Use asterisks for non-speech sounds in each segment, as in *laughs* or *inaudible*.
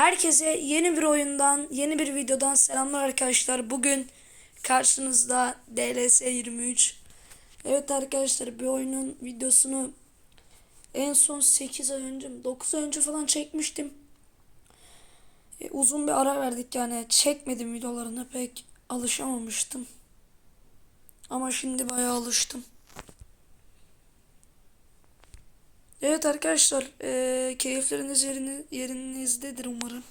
Herkese yeni bir oyundan, yeni bir videodan selamlar arkadaşlar. Bugün karşınızda DLS 23. Evet arkadaşlar bir oyunun videosunu en son 8 ay önce mi 9 ay önce falan çekmiştim. E, uzun bir ara verdik yani çekmedim videolarını pek alışamamıştım. Ama şimdi bayağı alıştım. Evet arkadaşlar, eee keyifleriniz yerini, yerinizdedir umarım.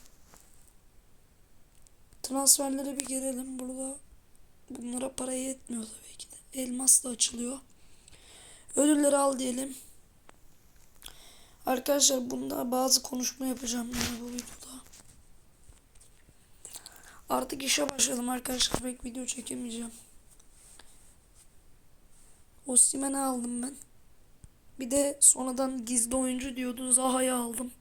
Transferlere bir girelim. Burada bunlara para yetmiyor tabii ki de. Elmas da açılıyor. Ödülleri al diyelim. Arkadaşlar bunda bazı konuşma yapacağım yani bu videoda. Artık işe başladım arkadaşlar. Pek video çekemeyeceğim. Osimhen'i aldım ben. Bir de sonradan gizli oyuncu diyordu. Zaha'yı aldım.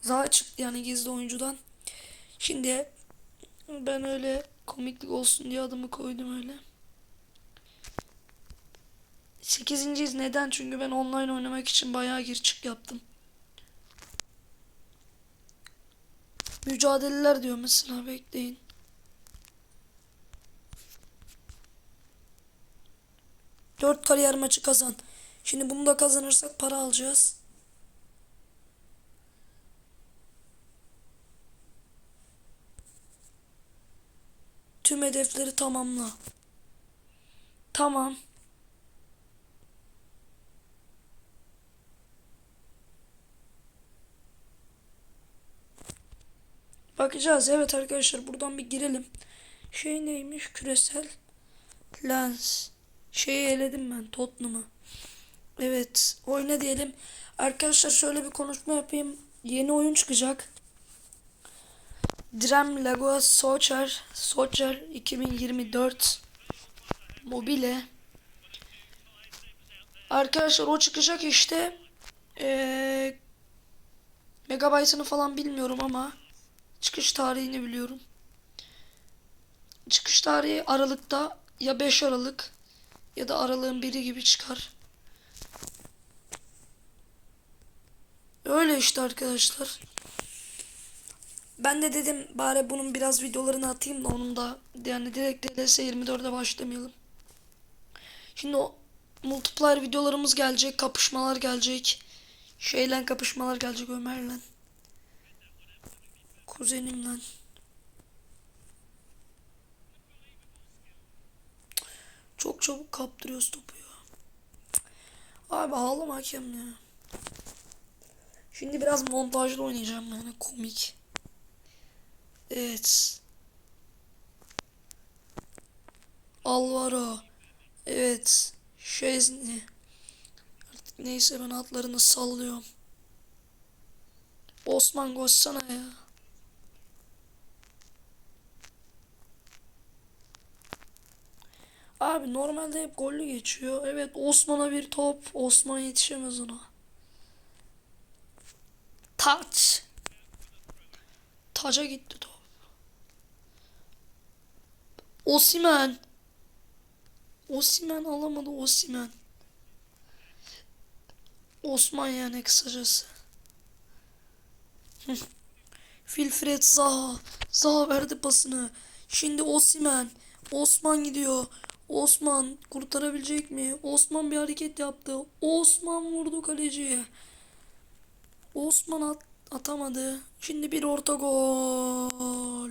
Zaha çıktı yani gizli oyuncudan. Şimdi ben öyle komiklik olsun diye adımı koydum öyle. 8. neden? Çünkü ben online oynamak için bayağı gir çık yaptım. Mücadeleler diyor mesela bekleyin. Dört kariyer maçı kazan. Şimdi bunu da kazanırsak para alacağız. Tüm hedefleri tamamla. Tamam. Bakacağız. Evet arkadaşlar buradan bir girelim. Şey neymiş? Küresel lens. Şeyi eledim ben. Tottenham'ı. Evet. Oyna diyelim. Arkadaşlar şöyle bir konuşma yapayım. Yeni oyun çıkacak. Drem Lagoa Soccer Soccer 2024 mobile Arkadaşlar o çıkacak işte ee, megabaytını falan bilmiyorum ama çıkış tarihini biliyorum. Çıkış tarihi Aralık'ta ya 5 Aralık ya da Aralık'ın biri gibi çıkar. Öyle işte arkadaşlar. Ben de dedim bari bunun biraz videolarını atayım da onun da yani direkt DLS 24'e başlamayalım. Şimdi o multiplayer videolarımız gelecek, kapışmalar gelecek. Şeyle kapışmalar gelecek Ömer'le. Kuzenimle. Çok çabuk kaptırıyoruz topu ya. Abi ağlama hakem ya. Şimdi biraz montajlı oynayacağım yani komik. Evet. Alvaro. Evet. Şezni. Artık neyse ben atlarını sallıyorum. Osman koşsana ya. Abi normalde hep gollü geçiyor. Evet Osman'a bir top. Osman yetişemez ona. Touch. Taca gitti top. Osimen. Osimen alamadı Osimen. Osman yani kısacası. *laughs* Wilfred Zaha. Zaha verdi pasını. Şimdi Osimen. Osman gidiyor. Osman kurtarabilecek mi? Osman bir hareket yaptı. Osman vurdu kaleciye. Osman at atamadı. Şimdi bir orta gol.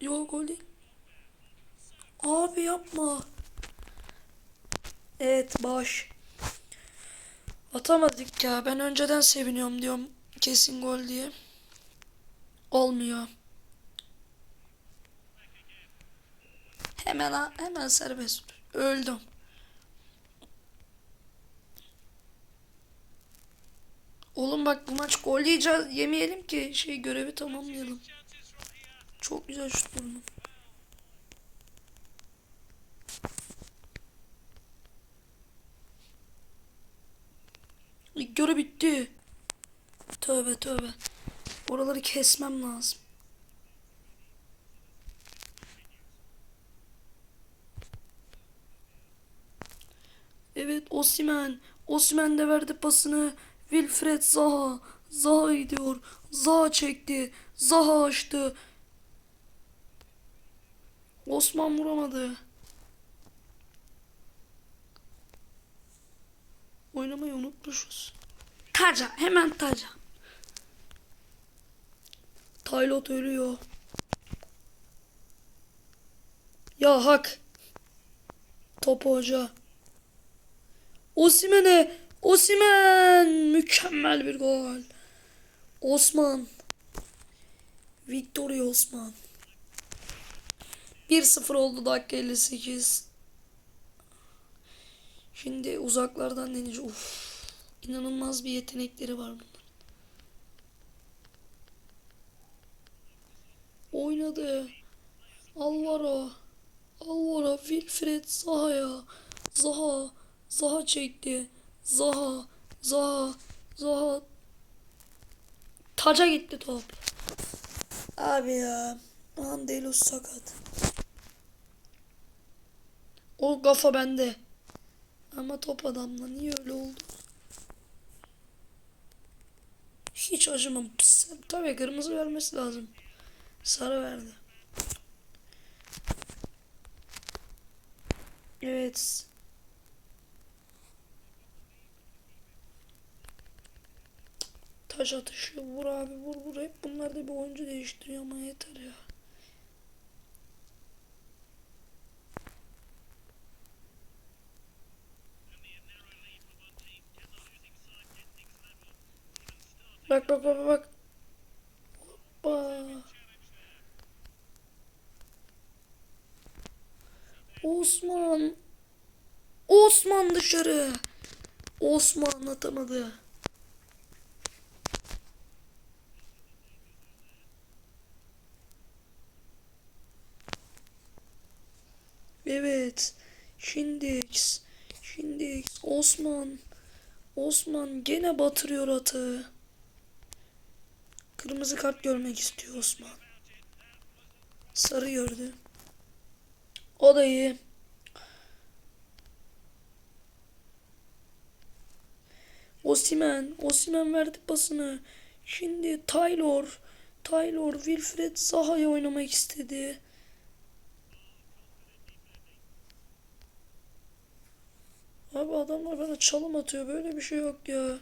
Yok gol değil. Abi yapma. Evet baş. Atamadık ya. Ben önceden seviniyorum diyorum. Kesin gol diye. Olmuyor. Hemen hemen serbest. Öldüm. Oğlum bak bu maç gol yiyeceğiz, yemeyelim ki şey görevi tamamlayalım. Çok güzel şut vurdum. İlk görev bitti. Tövbe tövbe. Oraları kesmem lazım. Evet Osimen. Osimen de verdi pasını. Wilfred Zaha. Zaha gidiyor. Zaha çekti. Zaha açtı. Osman vuramadı. Oynamayı unutmuşuz. Taca. Hemen taca. Taylot ölüyor. Ya hak. Top hoca. Osimhen'e. Osimhen. Mükemmel bir gol. Osman. Victoria Osman. 1-0 oldu dakika 58. Şimdi uzaklardan denici. Uf. İnanılmaz bir yetenekleri var bunların. Oynadı. Alvaro. Alvaro. Wilfred Zaha'ya. Zaha. Zaha çekti. Zaha. Zaha. Zaha. Taca gitti top. Abi ya. Andelos sakat. O kafa bende. Ama top adamla niye öyle oldu? Hiç acımam. Pıs, Tabii kırmızı vermesi lazım. Sarı verdi. Evet. Taş atışı vur abi vur vur hep bunlar da bir oyuncu değiştiriyor ama yeter ya. Bak bak bak bak. Hoppa. Osman. Osman dışarı. Osman atamadı. Evet. Şimdi şimdi Osman Osman gene batırıyor atı. Kırmızı kart görmek istiyor Osman. Sarı gördü. O da iyi. Osimen, Osimen verdi pasını. Şimdi Taylor, Taylor Wilfred Zaha'ya oynamak istedi. Abi adamlar bana çalım atıyor. Böyle bir şey yok ya.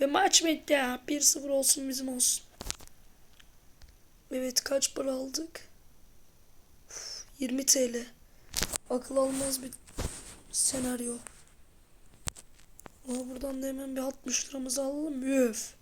Ve maç bitti ya. 1-0 olsun bizim olsun. Evet kaç para aldık? Uf, 20 TL. Akıl almaz bir senaryo. Ama buradan da hemen bir 60 liramızı alalım. Üf.